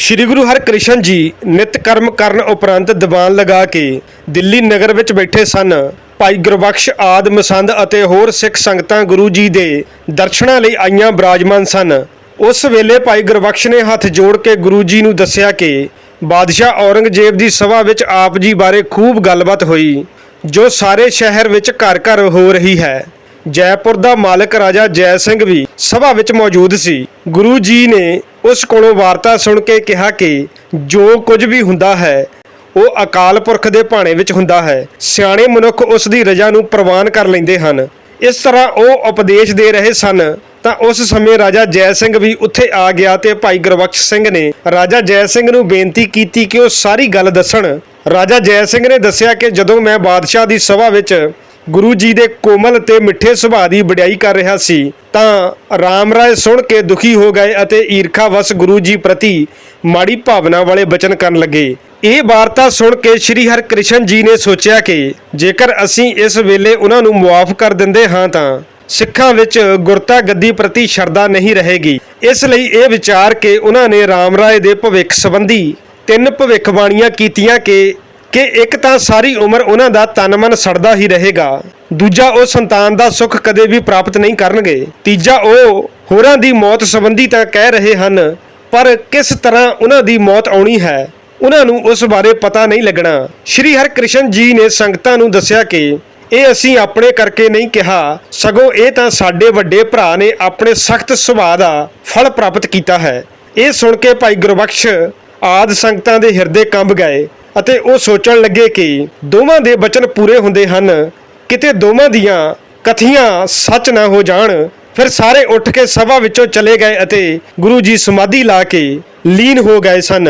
ਸ੍ਰੀ ਗੁਰੂ ਹਰਕ੍ਰਿਸ਼ਨ ਜੀ ਨਿਤ ਕਰਮ ਕਰਨ ਉਪਰੰਤ ਦੀਵਾਨ ਲਗਾ ਕੇ ਦਿੱਲੀ ਨਗਰ ਵਿੱਚ ਬੈਠੇ ਸਨ। ਭਾਈ ਗੁਰਬਖਸ਼ ਆਦ ਮਸੰਦ ਅਤੇ ਹੋਰ ਸਿੱਖ ਸੰਗਤਾਂ ਗੁਰੂ ਜੀ ਦੇ ਦਰਸ਼ਨਾਂ ਲਈ ਆਈਆਂ ਬਰਾਜਮਾਨ ਸਨ। ਉਸ ਵੇਲੇ ਭਾਈ ਗੁਰਬਖਸ਼ ਨੇ ਹੱਥ ਜੋੜ ਕੇ ਗੁਰੂ ਜੀ ਨੂੰ ਦੱਸਿਆ ਕਿ ਬਾਦਸ਼ਾਹ ਔਰੰਗਜ਼ੇਬ ਦੀ ਸਭਾ ਵਿੱਚ ਆਪ ਜੀ ਬਾਰੇ ਖੂਬ ਗੱਲਬਾਤ ਹੋਈ, ਜੋ ਸਾਰੇ ਸ਼ਹਿਰ ਵਿੱਚ ਘਰ ਘਰ ਹੋ ਰਹੀ ਹੈ। ਜੈਪੁਰ ਦਾ ਮਾਲਕ ਰਾਜਾ ਜੈ ਸਿੰਘ ਵੀ ਸਭਾ ਵਿੱਚ ਮੌਜੂਦ ਸੀ। ਗੁਰੂ ਜੀ ਨੇ ਉਸ ਕੋਲੋਂ ਵਾਰਤਾ ਸੁਣ ਕੇ ਕਿਹਾ ਕਿ ਜੋ ਕੁਝ ਵੀ ਹੁੰਦਾ ਹੈ, ਉਹ ਅਕਾਲ ਪੁਰਖ ਦੇ ਭਾਣੇ ਵਿੱਚ ਹੁੰਦਾ ਹੈ। ਸਿਆਣੇ ਮਨੁੱਖ ਉਸ ਦੀ ਰਜ਼ਾ ਨੂੰ ਪ੍ਰਵਾਨ ਕਰ ਲੈਂਦੇ ਹਨ। ਇਸ ਤਰ੍ਹਾਂ ਉਹ ਉਪਦੇਸ਼ ਦੇ ਰਹੇ ਸਨ। ਤਾਂ ਉਸ ਸਮੇਂ ਰਾਜਾ ਜੈ ਸਿੰਘ ਵੀ ਉੱਥੇ ਆ ਗਿਆ ਤੇ ਭਾਈ ਗੁਰਬਖਸ਼ ਸਿੰਘ ਨੇ ਰਾਜਾ ਜੈ ਸਿੰਘ ਨੂੰ ਬੇਨਤੀ ਕੀਤੀ ਕਿ ਉਹ ਸਾਰੀ ਗੱਲ ਦੱਸਣ। ਰਾਜਾ ਜੈ ਸਿੰਘ ਨੇ ਦੱਸਿਆ ਕਿ ਜਦੋਂ ਮੈਂ ਬਾਦਸ਼ਾਹ ਦੀ ਸਭਾ ਵਿੱਚ ਗੁਰੂ ਜੀ ਦੇ ਕੋਮਲ ਤੇ ਮਿੱਠੇ ਸੁਭਾਅ ਦੀ ਵਡਿਆਈ ਕਰ ਰਿਹਾ ਸੀ, ਤਾਂ ਰਾਮ ਰਾਏ ਸੁਣ ਕੇ ਦੁਖੀ ਹੋ ਗਏ ਅਤੇ ਈਰਖਾਵਸ ਗੁਰੂ ਜੀ ਪ੍ਰਤੀ ਮਾੜੀ ਭਾਵਨਾ ਵਾਲੇ ਬਚਨ ਕਰਨ ਲੱਗੇ। ਇਹ ਵਾਰਤਾ ਸੁਣ ਕੇ ਸ੍ਰੀ ਹਰਿਕ੍ਰਿਸ਼ਨ ਜੀ ਨੇ ਸੋਚਿਆ ਕਿ ਜੇਕਰ ਅਸੀਂ ਇਸ ਵੇਲੇ ਉਹਨਾਂ ਨੂੰ ਮੁਆਫ ਕਰ ਦਿੰਦੇ ਹਾਂ ਤਾਂ ਸਿੱਖਾਂ ਵਿੱਚ ਗੁਰਤਾ ਗੱਦੀ ਪ੍ਰਤੀ ਸ਼ਰਧਾ ਨਹੀਂ ਰਹੇਗੀ। ਇਸ ਲਈ ਇਹ ਵਿਚਾਰ ਕੇ ਉਹਨਾਂ ਨੇ ਰਾਮ ਰਾਏ ਦੇ ਭਵਿੱਖ ਸੰਬੰਧੀ ਤਿੰਨ ਭਵਿੱਖਬਾਣੀਆਂ ਕੀਤੀਆਂ ਕਿ ਕਿ ਇੱਕ ਤਾਂ ਸਾਰੀ ਉਮਰ ਉਹਨਾਂ ਦਾ ਤਨ ਮਨ ਸੜਦਾ ਹੀ ਰਹੇਗਾ, ਦੂਜਾ ਉਹ ਸੰਤਾਨ ਦਾ ਸੁੱਖ ਕਦੇ ਵੀ ਪ੍ਰਾਪਤ ਨਹੀਂ ਕਰਨਗੇ, ਤੀਜਾ ਉਹ ਹੋਰਾਂ ਦੀ ਮੌਤ ਸੰਬੰਧੀ ਤਾਂ ਕਹਿ ਰਹੇ ਹਨ, ਪਰ ਕਿਸ ਤਰ੍ਹਾਂ ਉਹਨਾਂ ਦੀ ਮੌਤ ਆਉਣੀ ਹੈ, ਉਹਨਾਂ ਨੂੰ ਉਸ ਬਾਰੇ ਪਤਾ ਨਹੀਂ ਲੱਗਣਾ। ਸ਼੍ਰੀ ਹਰਿਕ੍ਰਿਸ਼ਨ ਜੀ ਨੇ ਸੰਗਤਾਂ ਨੂੰ ਦੱਸਿਆ ਕਿ ਇਹ ਅਸੀਂ ਆਪਣੇ ਕਰਕੇ ਨਹੀਂ ਕਿਹਾ, ਸਗੋਂ ਇਹ ਤਾਂ ਸਾਡੇ ਵੱਡੇ ਭਰਾ ਨੇ ਆਪਣੇ ਸਖਤ ਸੁਭਾਅ ਦਾ ਫਲ ਪ੍ਰਾਪਤ ਕੀਤਾ ਹੈ। ਇਹ ਸੁਣ ਕੇ ਭਾਈ ਗੁਰਬਖਸ਼ ਆਦ ਸੰਗਤਾਂ ਦੇ ਹਿਰਦੇ ਕੰਬ ਗਏ। ਅਤੇ ਉਹ ਸੋਚਣ ਲੱਗੇ ਕਿ ਦੋਵਾਂ ਦੇ ਬਚਨ ਪੂਰੇ ਹੁੰਦੇ ਹਨ। ਕਿਤੇ ਦੋਵਾਂ ਦੀਆਂ ਕਥੀਆਂ ਸੱਚ ਨਾ ਹੋ ਜਾਣ, ਫਿਰ ਸਾਰੇ ਉੱਠ ਕੇ ਸਭਾ ਵਿੱਚੋਂ ਚਲੇ ਗਏ ਅਤੇ ਗੁਰੂ ਜੀ ਸਮਾਧੀ ਲਾ ਕੇ ਲੀਨ ਹੋ ਗਏ ਸਨ।